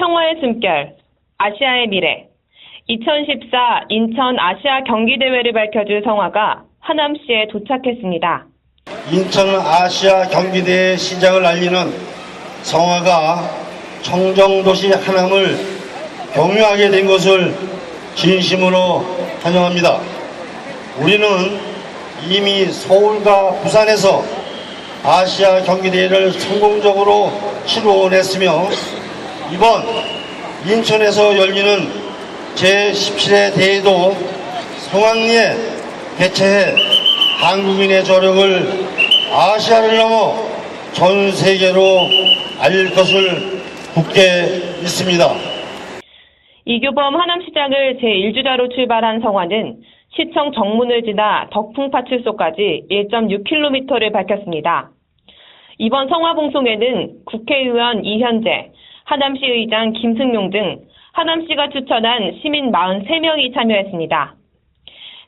평화의 숨결, 아시아의 미래, 2014 인천 아시아 경기대회를 밝혀줄 성화가 하남시에 도착했습니다. 인천 아시아 경기대회 시작을 알리는 성화가 청정도시 하남을 경유하게 된 것을 진심으로 환영합니다. 우리는 이미 서울과 부산에서 아시아 경기대회를 성공적으로 치루어냈으며 이번 인천에서 열리는 제17회 대회도 성황리에 개최해 한국인의 저력을 아시아를 넘어 전 세계로 알릴 것을 굳게 믿습니다. 이규범 하남시장을 제1주자로 출발한 성화는 시청 정문을 지나 덕풍파출소까지 1.6km를 밝혔습니다. 이번 성화 봉송에는 국회의원 이현재, 하남시 의장 김승용 등 하남시가 추천한 시민 43명이 참여했습니다.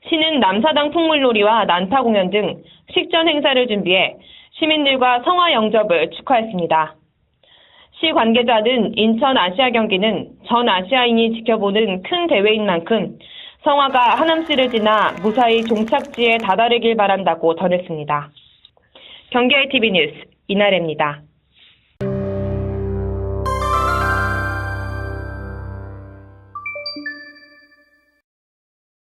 시는 남사당 풍물놀이와 난타 공연 등 식전 행사를 준비해 시민들과 성화 영접을 축하했습니다. 시 관계자는 인천 아시아 경기는 전 아시아인이 지켜보는 큰 대회인 만큼 성화가 하남시를 지나 무사히 종착지에 다다르길 바란다고 전했습니다. ITV 뉴스 이나래입니다.